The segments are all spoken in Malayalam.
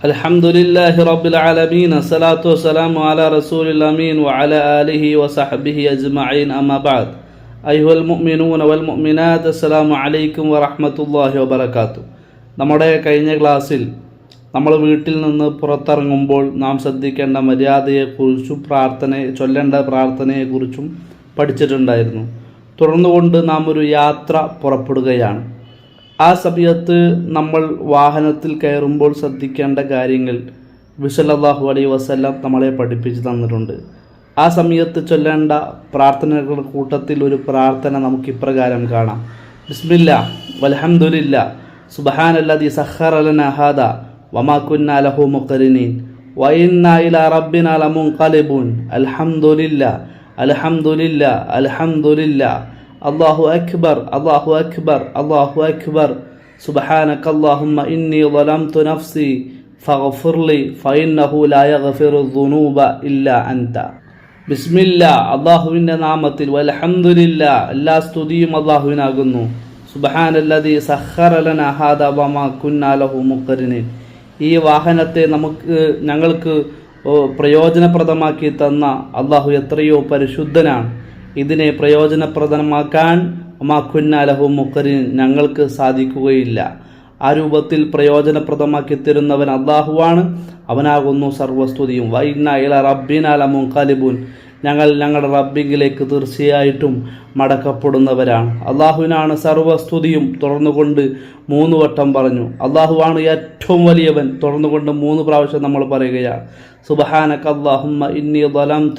الحمد لله رب العالمين الصلاة والسلام على رسول الأمين وعلى آله وصحبه أجمعين أما بعد أيها المؤمنون والمؤمنات السلام عليكم ورحمة الله وبركاته നമ്മുടെ കഴിഞ്ഞ ക്ലാസ്സിൽ നമ്മൾ വീട്ടിൽ നിന്ന് പുറത്തിറങ്ങുമ്പോൾ നാം ശ്രദ്ധിക്കേണ്ട മര്യാദയെക്കുറിച്ചും പ്രാർത്ഥന ചൊല്ലേണ്ട പ്രാർത്ഥനയെക്കുറിച്ചും പഠിച്ചിട്ടുണ്ടായിരുന്നു തുടർന്നുകൊണ്ട് നാം ഒരു യാത്ര പുറപ്പെടുകയാണ് ആ സമയത്ത് നമ്മൾ വാഹനത്തിൽ കയറുമ്പോൾ ശ്രദ്ധിക്കേണ്ട കാര്യങ്ങൾ വിസലല്ലാഹു അലൈ വസല്ലം നമ്മളെ പഠിപ്പിച്ചു തന്നിട്ടുണ്ട്. ആ സമയത്ത് ചൊല്ലേണ്ട പ്രാർത്ഥനകളുടെ കൂട്ടത്തിൽ ഒരു പ്രാർത്ഥന നമുക്ക് ഇപ്രകാരം കാണാം. ബിസ്മില്ല വലഹമുല്ല സുബഹാനല്ലദി സഖറലന ഹാദ വമാ കുന്ന ലഹു മുഖരിനീൻ വഇന്ന ഇലാ റബ്ബിന ലമുൻഖലിബൂൻ അലഹമുല്ല അലഹമുല്ല അൽഹംദുലില്ല. അള്ളാഹു അക്ബർ അള്ളാഹു അക്ബർ അള്ളാഹു അക്ബർ സുബ്ഹാനക അല്ലാഹുമ്മ ഇന്നി ظلمت നഫ്സി فاغفر لي فإنه لا يغفر الذنوب إلا أنت ബിസ്മില്ല അള്ളാഹുവിൻ്റെ നാമത്തിൽ വലഹമുല്ല എല്ലാ സ്തുതിയും അള്ളാഹുവിനാകുന്നു സുബഹാനല്ലതി സഹറലന ഹാദ വമ കുന്നാലഹു മുഖറിന് ഈ വാഹനത്തെ നമുക്ക് ഞങ്ങൾക്ക് ഓ, പ്രയോജനപ്രദമാക്കി തന്ന അള്ളാഹു എത്രയോ പരിശുദ്ധനാണ് ഇതിനെ പ്രയോജനപ്രദമാക്കാൻ മാക്കുന്നാലഹു കുന്നാലഹു മുഖറിൻ ഞങ്ങൾക്ക് സാധിക്കുകയില്ല. ആ രൂപത്തിൽ പ്രയോജനപ്രദമാക്കി തരുന്നവൻ അള്ളാഹുവാണ് അവനാകുന്നു സർവസ്തുതിയും. വൈന ഇല റബ്ബിനാല മുൻകാലിബുൻ ഞങ്ങൾ ഞങ്ങളുടെ റബ്ബിങ്കിലേക്ക് തീർച്ചയായിട്ടും മടക്കപ്പെടുന്നവരാണ്. അള്ളാഹുവിനാണ് സർവസ്തുതിയും തുറന്നുകൊണ്ട് മൂന്ന് വട്ടം പറഞ്ഞു. അള്ളാഹുവാണ് ഏറ്റവും വലിയവൻ. തുറന്നുകൊണ്ട് മൂന്ന് പ്രാവശ്യം നമ്മൾ പറയുകയാണ്. സുബഹാനക അള്ളാഹുമ്മ ഇന്നി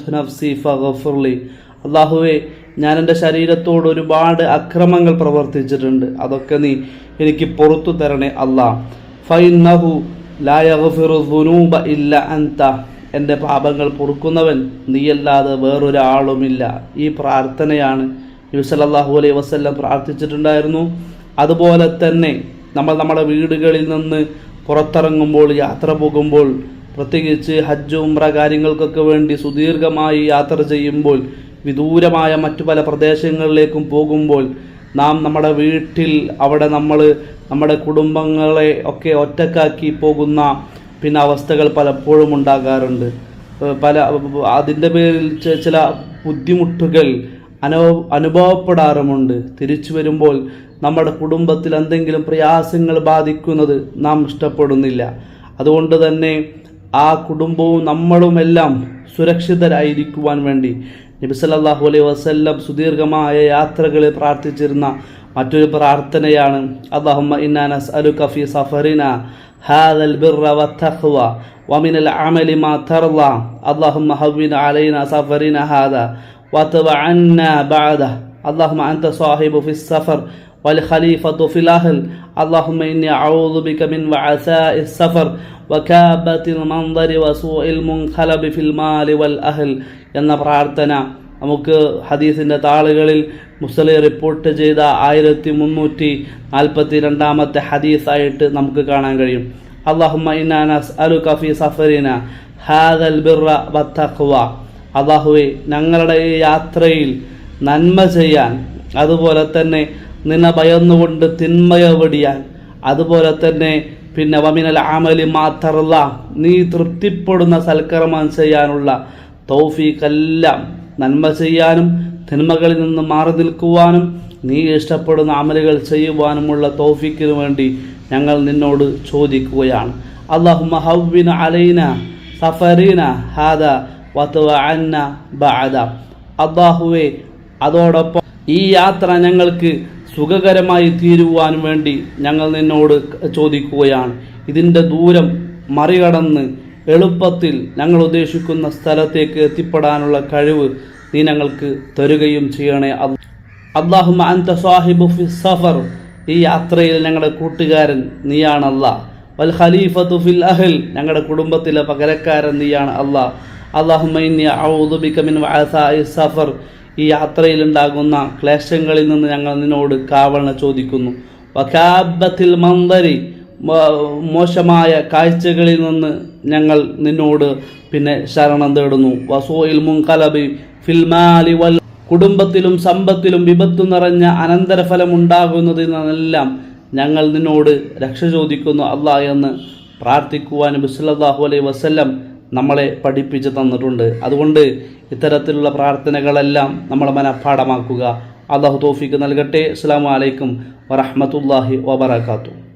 നഫ്സി ഫഗഫുർലി അള്ളാഹുവെ ഞാൻ എന്റെ ശരീരത്തോട് ഒരുപാട് അക്രമങ്ങൾ പ്രവർത്തിച്ചിട്ടുണ്ട്. അതൊക്കെ നീ എനിക്ക് പുറത്തു തരണേ അല്ലാ ഫൈനഹു ലായൂബ ഇല്ല അൻത. എന്റെ പാപങ്ങൾ പൊറുക്കുന്നവൻ നീയല്ലാതെ വേറൊരാളുമില്ല. ഈ പ്രാർത്ഥനയാണ് യുസലല്ലാഹു അലൈ വസല്ലം പ്രാർത്ഥിച്ചിട്ടുണ്ടായിരുന്നു. അതുപോലെ തന്നെ നമ്മൾ നമ്മുടെ വീടുകളിൽ നിന്ന് പുറത്തിറങ്ങുമ്പോൾ യാത്ര പോകുമ്പോൾ പ്രത്യേകിച്ച് ഹജ്ജ് ഉംറ കാര്യങ്ങൾക്കൊക്കെ വേണ്ടി സുദീർഘമായി യാത്ര ചെയ്യുമ്പോൾ വിദൂരമായ മറ്റു പല പ്രദേശങ്ങളിലേക്കും പോകുമ്പോൾ നാം നമ്മുടെ വീട്ടിൽ അവിടെ നമ്മൾ നമ്മുടെ കുടുംബങ്ങളെ ഒക്കെ ഒറ്റക്കാക്കി പോകുന്ന പിന്നെ അവസ്ഥകൾ പലപ്പോഴും ഉണ്ടാകാറുണ്ട്. പല അതിന്റെ പേരിൽ ചില ബുദ്ധിമുട്ടുകൾ അനുഭവ അനുഭവപ്പെടാറുമുണ്ട്. തിരിച്ചു വരുമ്പോൾ നമ്മുടെ കുടുംബത്തിൽ എന്തെങ്കിലും പ്രയാസങ്ങൾ ബാധിക്കുന്നത് നാം ഇഷ്ടപ്പെടുന്നില്ല. അതുകൊണ്ട് തന്നെ ആ കുടുംബവും നമ്മളുമെല്ലാം സുരക്ഷിതരായിരിക്കുവാൻ വേണ്ടി നബി സല്ലല്ലാഹു അലൈഹി വസല്ലം സുദീർഘമായ യാത്രകളിൽ പ്രാർത്ഥിച്ചിരുന്ന മറ്റൊരു പ്രാർത്ഥനയാണ് അല്ലാഹുമ്മ ഇന്നാ നസ്അലുക ഫീ സഫറിന ഹാദൽ ബിർറ വത്തഖ്വ ومن العمل ما ترضى اللهم هون علينا سفرنا هذا وتب عنا بعده اللهم أنت صاحب في السفر والخليفة في الأهل اللهم إني أعوذ بك من وعثاء السفر وكابة المنظر وسوء المنقلب في المال والأهل എന്ന പ്രാർത്ഥന നമുക്ക് ഹദീസിൻ്റെ താളുകളിൽ മുസ്ലിം റിപ്പോർട്ട് ചെയ്ത ആയിരത്തി മുന്നൂറ്റി നാൽപ്പത്തി രണ്ടാമത്തെ ഹദീസായിട്ട് നമുക്ക് കാണാൻ കഴിയും അള്ളാഹുമ്മ ഇന്നാനസ് അലു കഫി സഫറിന ഹാദൽ ബിർറ വത്തഖ്വ അള്ളാഹുവെ ഞങ്ങളുടെ ഈ യാത്രയിൽ നന്മ ചെയ്യാൻ അതുപോലെ തന്നെ നിന്നെ ഭയന്നുകൊണ്ട് തിന്മയെ വെടിയാൻ. അതുപോലെ തന്നെ പിന്നെ വമിനൽ ആമലി മാത്തറുള്ള നീ തൃപ്തിപ്പെടുന്ന സൽക്കർമ്മം ചെയ്യാനുള്ള തൗഫീഖെല്ലാം നന്മ ചെയ്യാനും തിന്മകളിൽ നിന്ന് മാറി നിൽക്കുവാനും നീ ഇഷ്ടപ്പെടുന്ന അമലുകൾ ചെയ്യുവാനുമുള്ള തൗഫീഖിനു വേണ്ടി ഞങ്ങൾ നിന്നോട് ചോദിക്കുകയാണ്. അള്ളാഹു ഹവ്വിന അലൈന സഫരീന ഹാദ വത്തുവ അന്ന ബഅദ. അള്ളാഹുവെ അതോടൊപ്പം ഈ യാത്ര ഞങ്ങൾക്ക് സുഖകരമായി തീരുവാൻ വേണ്ടി ഞങ്ങൾ നിന്നോട് ചോദിക്കുകയാണ്. ഇതിന്റെ ദൂരം മറികടന്ന് എളുപ്പത്തിൽ ഞങ്ങൾ ഉദ്ദേശിക്കുന്ന സ്ഥലത്തേക്ക് എത്തിപ്പെടാനുള്ള കഴിവ് നീ ഞങ്ങൾക്ക് തരുകയും ചെയ്യണേ അള്ളാഹുമ അൻത സാഹിബു ഫി സഫർ. ഈ യാത്രയിൽ ഞങ്ങളുടെ കൂട്ടുകാരൻ നീയാണ് അല്ലാഹ് വൽ ഖലീഫത്തു ഫിൽ അഹൽ. ഞങ്ങളുടെ കുടുംബത്തിലെ പകരക്കാരൻ നീയാണ് അല്ലാഹ്. അള്ളാഹുമ ഇന്നി അഊദു ബിക മിൻ വഅസാഇ സഫർ. ഈ യാത്രയിൽ ഉണ്ടാകുന്ന ക്ലേശങ്ങളിൽ നിന്ന് ഞങ്ങൾ നിന്നോട് കാവണ ചോദിക്കുന്നു. വഖാബത്തിൽ മന്ദരി മോശമായ കാഴ്ചകളിൽ നിന്ന് ഞങ്ങൾ നിന്നോട് പിന്നെ ശരണം തേടുന്നു. വസോയിൽ മുൻകലബി ഫിൽമാലി വൽ കുടുംബത്തിലും സമ്പത്തിലും വിപത്തു നിറഞ്ഞ അനന്തരഫലം ഉണ്ടാകുന്നതിൽ നിന്നെല്ലാം ഞങ്ങൾ നിന്നോട് രക്ഷ ചോദിക്കുന്നു. അള്ളാഹ് എന്ന് പ്രാർത്ഥിക്കുവാൻ ബിസ്ലാഹു അലൈഹി വസല്ലം നമ്മളെ പഠിപ്പിച്ച് തന്നിട്ടുണ്ട്. അതുകൊണ്ട് ഇത്തരത്തിലുള്ള പ്രാർത്ഥനകളെല്ലാം നമ്മൾ മനഃപാഠമാക്കുക അള്ളാഹു തോഫിക്ക് നൽകട്ടെ. അസ്സാം വലൈക്കും വറഹമത്തല്ലാഹി വബർക്കാത്തു